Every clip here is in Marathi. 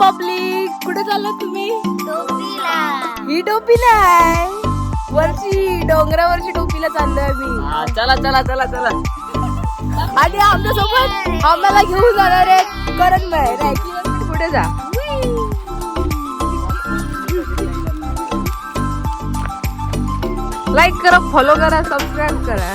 पब्लिक कुठे चालला तुम्ही? टोपीला ही टोपी नाही वरची डोंगरावरची टोपीला चाललोय आम्ही हा, चला चला चला चला. आणि आमच्यासोबत आम्हाला घेऊन जाणार आहे करण बाहेर ऍक्टिव्ह पुढे जा. लाईक करा फॉलो करा सबस्क्राईब करा.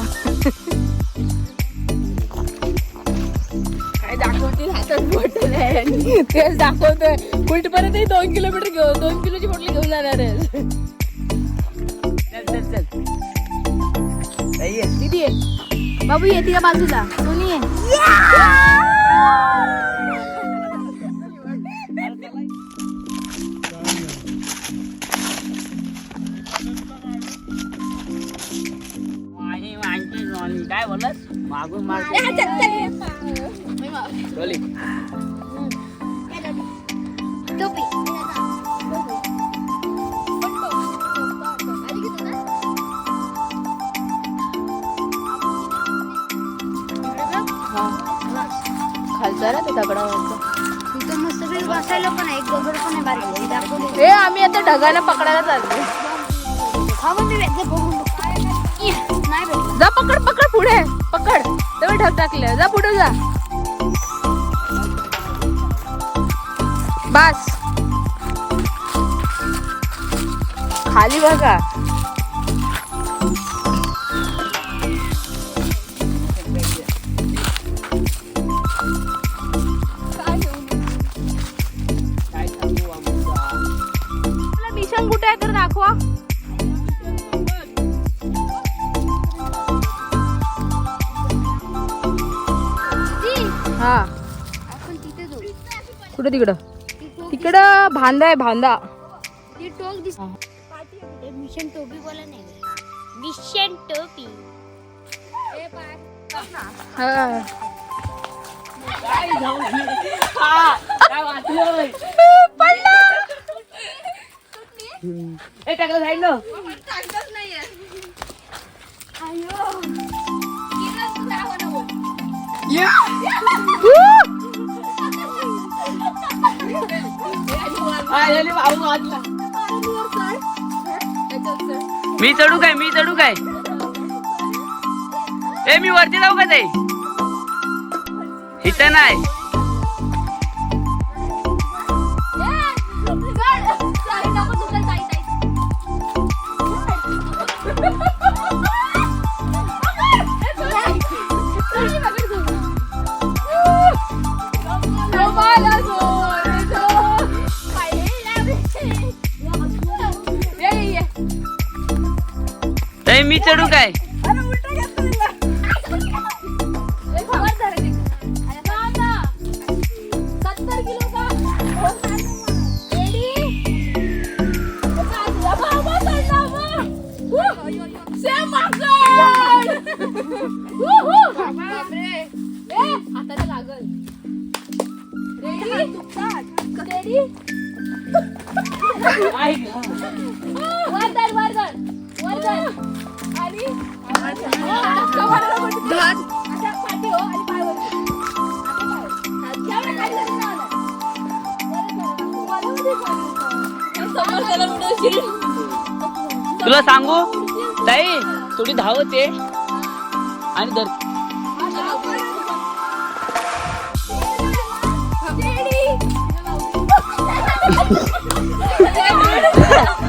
आहे तेच दाखवतोय. कुठपर्यंत दोन किलोमीटर घेऊ दोन किलोची बॉटल घेऊन जाणार आहे. चल चल आहे. दीदी आहे बाबू येते का बाजूला. सोनी आहे. काय बोलत मागून. टोपी खालचा ना ते दगडावरचं. तिथं मस्त पैकी बसायला पण आहे एक दगड पण आहे बारीक. दाखवले हे आम्ही आता ढगाला पकडायला चाललोय हा पण ते वेगळं बघून इह, नाही भेटलं जा पकड पकड पुढे. पकड. तेव्हा ढग टाकले. जा पुढे जा. बस. खाली बघा. मिशन कुठे आहे तर दाखवा. हा. कुठे तिकडं? भांदा आहे भांदा ती टोक दिस मिशन टोपी बोला नाही मिशन टोपी. हा. काय जाऊ हा, काय वाचलोय ए टाकलं साईड नो भाऊ मी चढू काय? मी चढू काय? ए मी वरती जाऊ का ताई इथं नाही. मी चढू काय हाताला लागल. रेडी? आई गं. वरदान तुला सांगू? ताई थोडी धावत आहे आणि धर.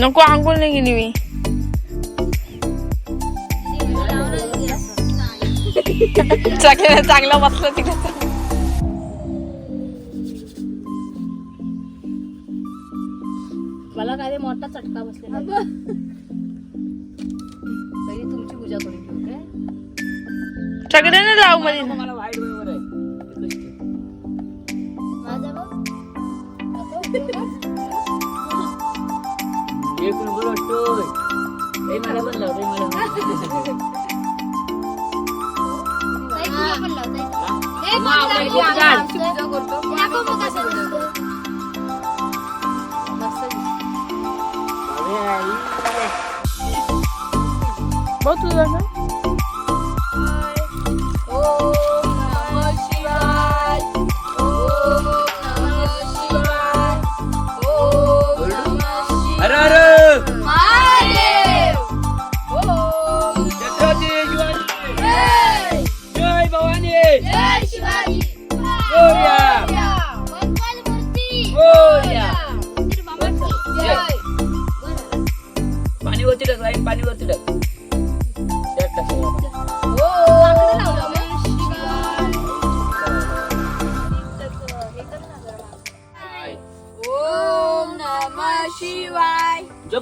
नको आंघोळ नाही गेली मी. चांगला चांगला बसला तिकडे. मला काय मोठा चटका आहे. पहिली तुमची पूजा करून घेऊ काय? सगळ्यांना लावमध्ये मला वाईट बरोबर आहे. माझा नंबर वाटतोय ए, मला पण लाव ए, मला पण. ताई,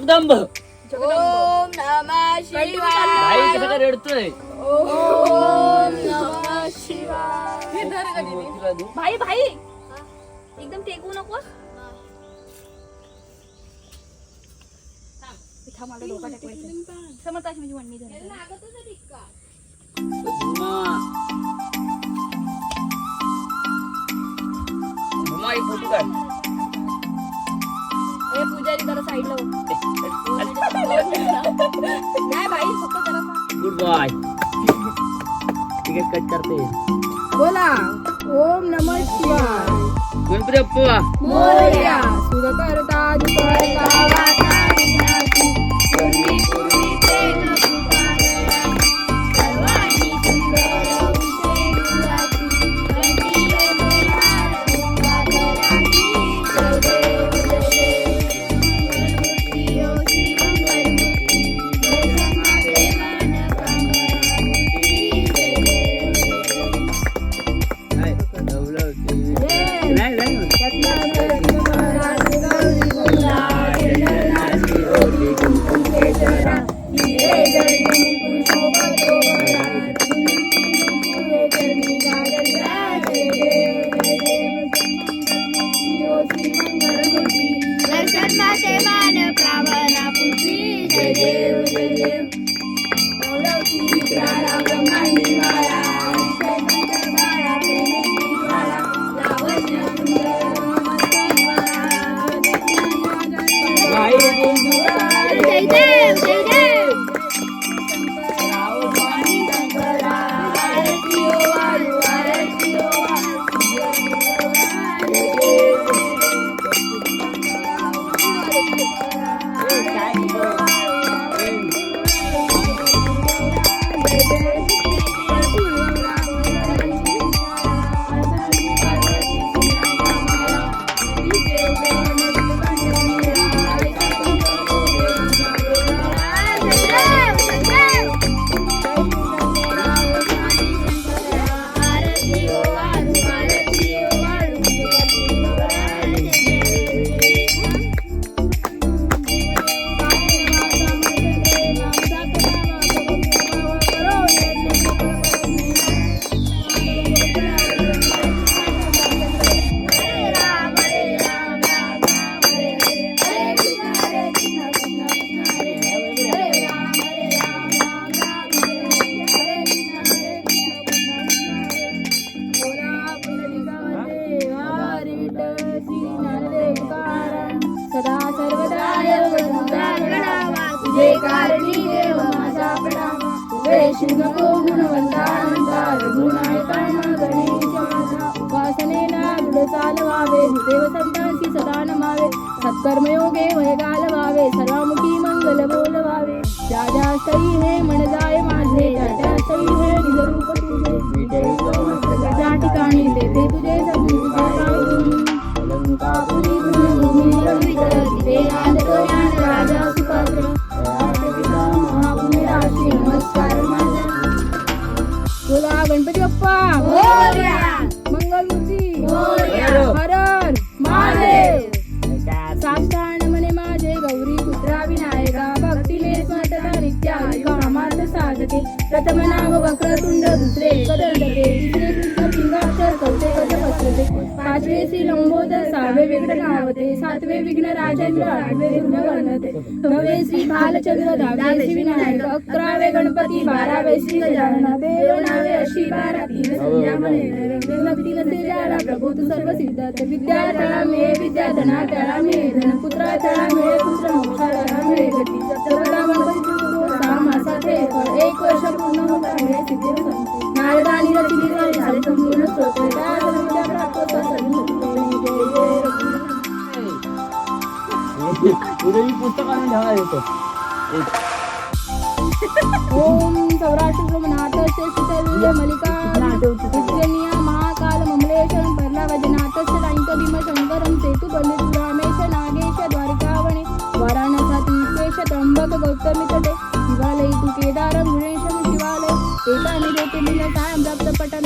जगदंब ओम नमः शिवाय. भाई कसं काय रडतोय? ओम नमः शिवाय. तुला देऊ? भाई भाई एकदम टेकू मला डोका टेकवायचं समजता माझी वणणी झाली. भुमा. भुमा, एक फोटो काढ. ए पुजारी जरा साईडला हो. नाही भाई फक्त जरा गुड बॉय ठीक आहे कट करते. बोला. ओम नमः शिवाय. गणपती अप्पा मोरया. तुझे शिवनको गुणवंता गणेश चालवावे देव संतांची सदा नमावे सत्कर्मयोगे वय घालवावे सर्वामुखी मंगल बोलवावे ज्या ज्या सई हे मन जाय माझे त्या त्या स्थळी हे निजरूप तुझे ज्या ठिकाणी तेथे तुझे बालगप्पा मंगलमूर्ती. हरण महादेव. साष्टाण म्हणे माझे गौरी पुत्रा विनायका भक्तीने स्वतः नित्या कामात साधते. प्रथम नाम वक्रतुंड दुसरे कद सातवे विघ्न राजेंद्र आठवे विघ्न गणते नववे श्री भालचंद्र दहावे श्री विनायक अकरावे गणपती बारावे श्री गजानन. देव नावे अशी बारा तीन संध्या म्हणे भक्ती नसे ज्याला प्रभू तू सर्व सिद्धार्थ विद्या तळा मे विद्या धना तळा मे धन पुत्रा त्याला मिळे पुत्र मोक्षा तळा मे गती सर्वदा गणपती सहा मासाचे एक वर्ष पूर्ण होता. मिळे सिद्धी नारदानी रचिली झाले. संपूर्ण स्तोत्र. त्या जन्मच्या प्राप्त उद्या मी पुस्तक आणून ठेवा येतो. ओम सौराष्ट्र नाथ शेषितल्य मलिका उज्जनिया महाकाल ममलेश्वरम परला वजनाथ राईक भीम शंकरम सेतु बंदितु रामेश नागेश द्वारिकावणे वाराणसाती विश्वेश त्र्यंबक गौतमी तटे शिवालय तु केदारम गुणेशम शिवालय एतानि देते मिल सायं प्राप्त पटन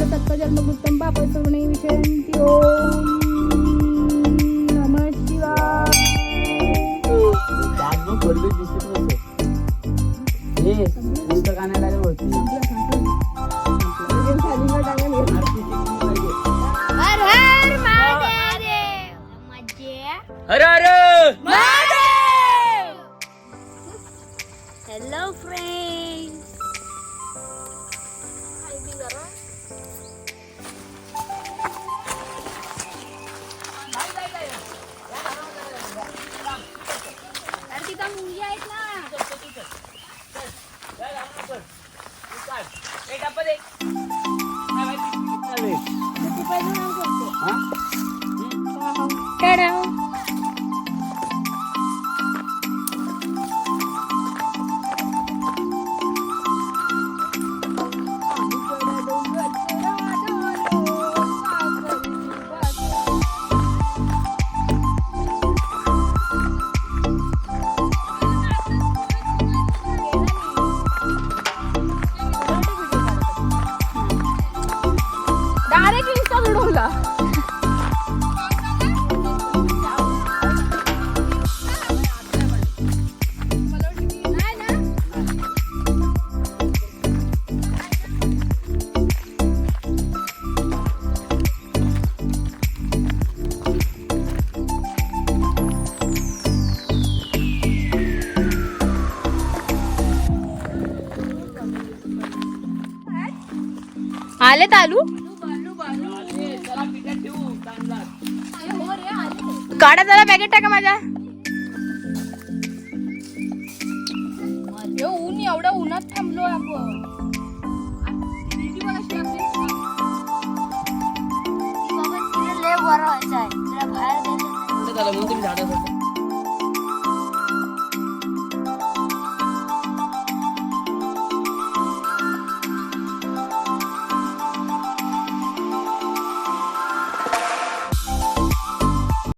आले तालू काढा जरा पॅकेट टाका माझ्या. ऊन एवढं उन्हात थांबलो आपण. बाहेर. झालं? म्हणून तुम्ही झाडाचं